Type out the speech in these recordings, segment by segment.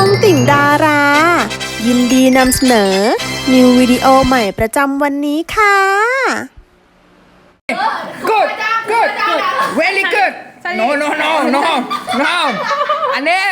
องติ่งดารา ยินดีนำเสนอ นิววิดีโอใหม่ประจำวันนี้ค่ะ good good good very good no no no no no อันนี้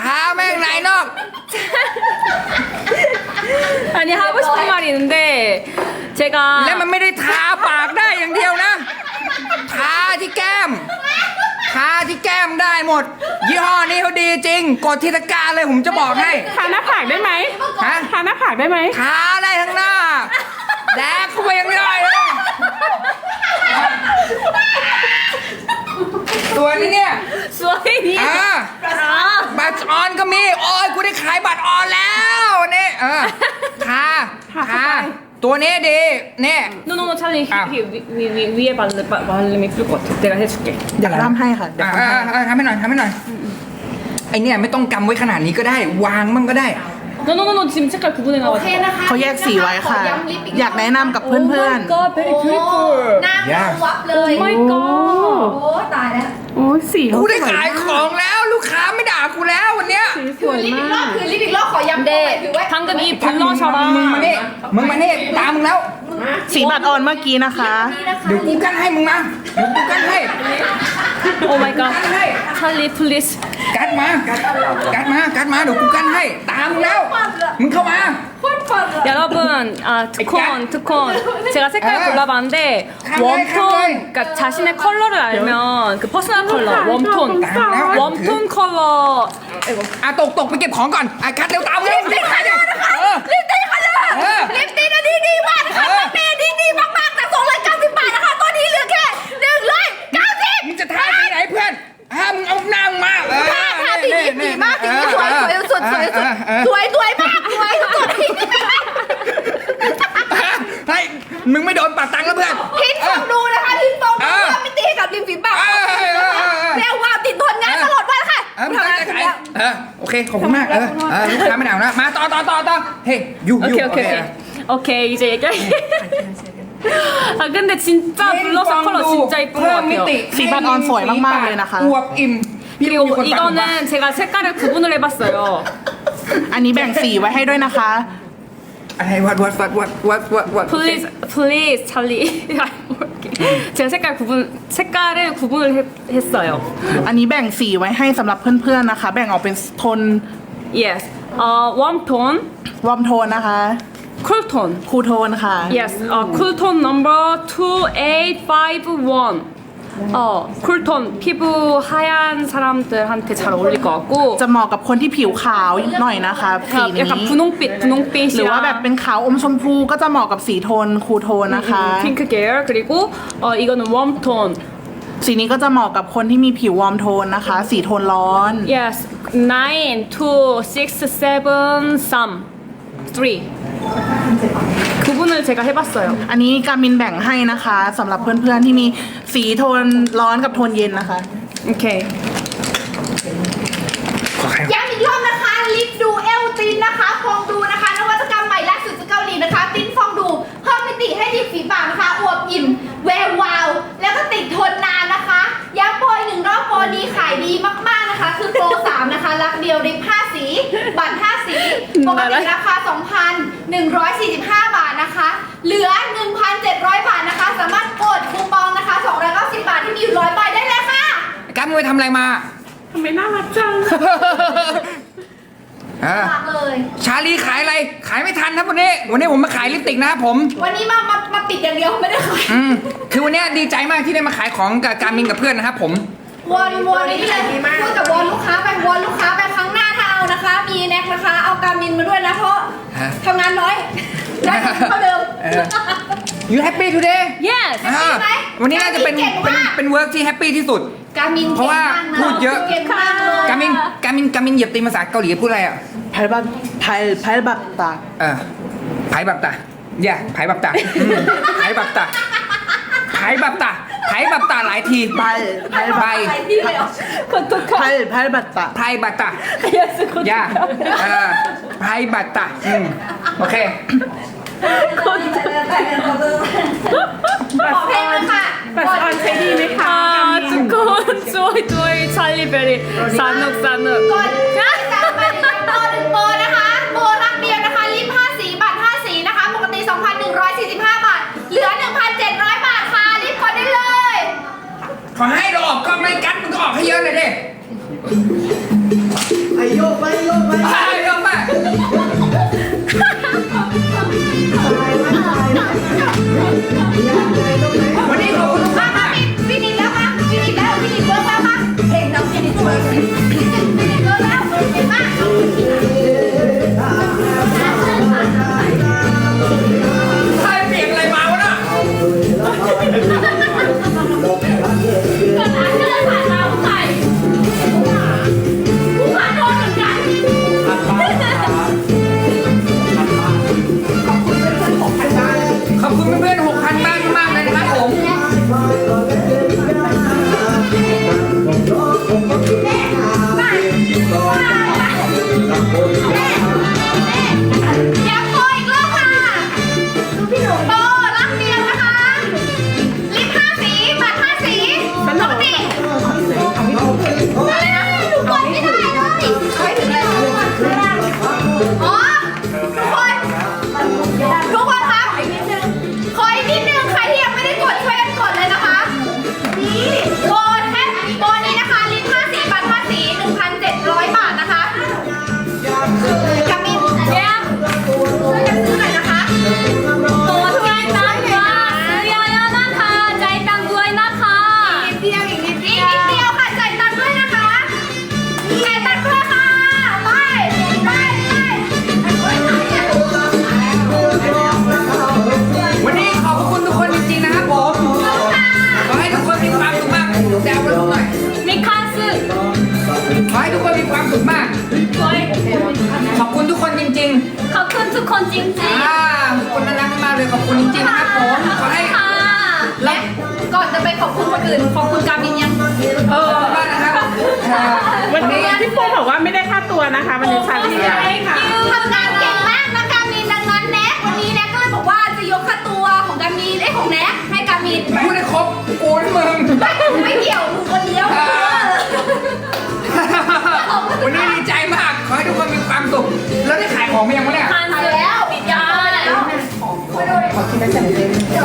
ทาแม่งในนอก 아니 하고 싶은 말이 있는데 제가 และมันไม่ได้ หมด ยี่ห้อนี้เขาดีจริง กดทิศกาเลยผมจะบอกให้ ทาหน้าผากได้ไหมฮะ ทาหน้าผากได้ไหมท้าได้ทั้งหน้า แดกเข้ยังไม่ได้เลย ตัวนี้เนี่ย สวยดีอ่า บัตรออนก็มี โอ้ยกูได้ขายบัตรออนแล้ว นี่ เออ ค่ะ ค่ะ ตัวนี้ดีนี่ 노노노 찰리 아. 위, 위, 위, 위에 바르, 바, 바르면 예쁠 것 같아 내가 해줄게 อยากร่ำให้ค่ะเดี๋ยว อ่า ทำให้ อ่าอ่าทำให้หน่อยทำให้หน่อยไอเนี่ยไม่ต้องกำไว้ขนาดนี้ก็ได้ วางมั่งก็ได้ 노노노노 지금 색깔 구분해놔가지고 เขาแยกสีไว้ค่ะ อยากแนะนำกับเพื่อน Oh my god very beautiful หน้า อย่า วับเลย Oh my ๆ god โอ้ตายแล้ว โอ้ยสีเขา กูได้ สวย ขาย มก ของแล้วลูกค้าไม่ด่ากูแล้ววันเนี้ย สีส คือ วย ลิปอีกร มา อบ ก คือลิปอีกรอบขอย้ำตัวถือว่า 근데 방금 이 มึงมา 블러셔랑 นี่มึงมานี่ตามมึงแล้ว สีบัตรออนเมื่อกี้นะคะ เดี๋ยวกูกั้นให้มึงมาเดี๋ยวกูกั้นให้ Oh my กั้น god ให้ 찰리 플리즈 กัดมากัดกัดมากัดมาเดี๋ยวกูกั้นให้ ตามมึงแล้ว มึงเข้ามา 여러분 아 두콘 두콘 제가 색깔 아. 골라봤는데 칸 거야, 칸 웜톤 거야. 그러니까 자신의 컬러를 알면 그 퍼스널 컬러 웜톤 아, 웜톤 컬러 อ่ะตกตกไปเก็บของก่อนอ่ะคัดเร็วตามเร็วรีบคัดเร็วเออ ลิปติดค่ะ เออ ลิปติดอันนี้ดีมากค่ะ มึงไม่โดนปัดตังค์แล้วเพื่อน พินฟองดูนะคะพินฟองดู เออ เพื่อไม่ตีให้กับริมฝีปาก เออเออเออเออ เรียกว่าติดทนงานตลอดวันค่ะ เออมึง ทำ ตั้ง งาน ใจ ถึง ขาย แล้ว เออโอเคขอบคุณมากเออเออลูกค้าไม่หนาวนะมาต่อต่อต่อต่อเฮ้ยยูยู 오케이 오케이 오케이 오케이 이제 얘기할게 아 근데 진짜 블러셔 컬러 진짜 이쁜 것 เพิ่มมิติ 같아요 สีบัตรออนสวยมากๆเลยนะคะ อวบอิ่มพี่ดู 그리고 คนปัดผมปะ 이거는 제가 색깔을 구분을 해봤어요 อันนี้แบ่งสีไว้ให้ด้วยนะคะ อะไรวัดวัดวัดวัดวัดวัดวัด please please 찰리 제가 색깔 구분 색깔을 구분을 했, 했어요 อันนี้แบ่งสีไว้ให้สำหรับเพื่อนๆนะคะ แบ่งออกเป็นโทน yes 어 웜톤 วอร์มโทนนะคะ 쿨톤 คูลโทนค่ะ yes 어 쿨톤 넘버 2851 어 쿨톤 피부 하얀 사람들한테 잘 어울릴 것 같고 จะเหมาะกับคนที่ผิวขาวหน่อยนะคะสีนี้ 약간 분홍빛 หรือว่าแบบ 분홍빛이랑 เป็นขาวอมชมพูก็จะเหมาะกับสีโทนคูลโทนนะคะ 핑크 계열 그리고 어 이거는 웜톤 สีนี้ก็จะเหมาะกับคนที่มีผิววอร์มโทนนะคะ สีโทนร้อน yes 9 2 6 7 3 3 구분을 제가 해봤어요 อันนี้การมินแบ่งให้นะคะสำหรับเพื่อนๆที่มี สีโทนร้อนกับโทนเย็นนะคะ โอเคย้ย้ำอีกรอบนะคะลิปดูเอลตินนะคะฟองดูนะคะนวัตกรรมใหม่ล่าสุดจากเกาหลีนะคะติ้นฟองดูเพิ่มมิติให้ดิมฝีปากนะคะอวบอิ่มแวววาว แล้วก็ติดทนนานนะคะย้ำโปรหนึ่งรอบโปรดีขายดีมากๆนะคะ คือโปรสามนะคะรักเดียวริบห้าสี บัตรห้าสีปกติราคาสองพันหนึ่งร้อยสี่สิบห้าบาทนะคะ เหลือหนึ่งพันเจ็ดร้อยบาทนะคะ สามารถกดคูป 290 บาทที่มีอยู่ร้อยใบได้เลยค่ะ กัมมึงไปทำอะไรมา ทำไมน่ารักจัง อ่าฝากเลย ชาลีขายอะไร ขายไม่ทันครับวันนี้ วันนี้ผมมาขายลิปสติกนะครับผม วันนี้มามามาปิดอย่างเดียวไม่ได้ขายอืมคือวันนี้ดีใจมากที่ได้มาขายของกับการมินกับเพื่อนนะครับผม วอนวอนนี่เลยพูดกับวอนลูกค้าไปวอนลูกค้าไปครั้งหน้าถ้าเอานะคะ มีแน็กนะคะ เอาการมินมาด้วยนะเพราะฮะ ทำงานน้อยได้เท่าเดิม เออ you happy today yes อ่าไหมวันนี้น่าจะเป็นเก่งเป็นมาก เป็นเวิร์กที่แฮปปี้ที่สุด การมินเพราะว่าก่งมกนพูดเยอะ เก่งมากเลยการมินการมินการมินเหยียบตีนภาษาเกาหลีพูดอะไรอะไผ่บักไผ่ไผ่บักตาเออไผ่บับตาอย่าไผ่บับตาอืมไผ่บับตาไผ่บับตาไผ่บับตาหลายทีไผ่ไผ่ไผ่ไปที่เลยเหรอไผ่ไผ่บักตาไผ่บับตา yes อย่าเออไผ่บับตาอืมโอเค คนขอเพลงมันค่ะ ปัสออนใช้ดีไหมคะ ทุกคนช่วยด้วยชาลีเบอรี่สนุกสนุก กด คุณทุกคนจริงๆอ่าทุกคนน่ารักมากเลยขอบคุณจริงๆนะครับผมขอให้ๆค่ะและก่อนจะไปขอบคุณคนอื่นขอบคุณกามินยังเออขอบคุณมากนะครับอ่าวันนี้พี่ปูบอกว่าไม่ได้ค่าตัวนะคะวันนี้ชาลีอะทำงานเก่งมากนะกามินดังนั้นแน็กวันนี้แน็กก็เลยบอกว่าจะยกค่าตัวของกามินไอ้ยของแน็กให้กามินพูดได้ครบ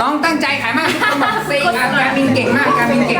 น้องตั้งใจขายมากทุกคนบอกซีการมินเก่งมากการมินเก่ง